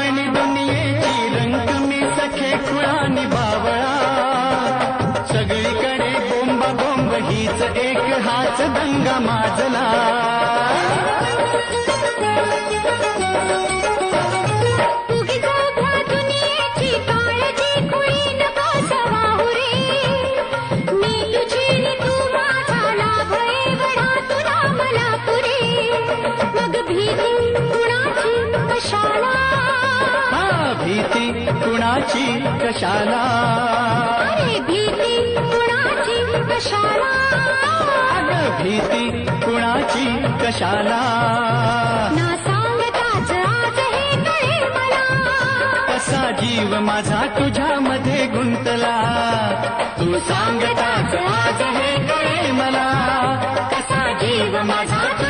पाणी दुनियेची रंग मी सखे खुळानी बावळा. सगळीकडे गोंबा बोंब हीच एक हाच दंगा माजला. कशाला? अरे भीती कुणाची कशाला? अग भीती कुणाची कशाला? ना सांगताच आज हे कळे मला. कसा जीव माझा तुझ्यामध्ये गुंतला? तू सांगताच आज हे कळे मला. कसा जीव माझा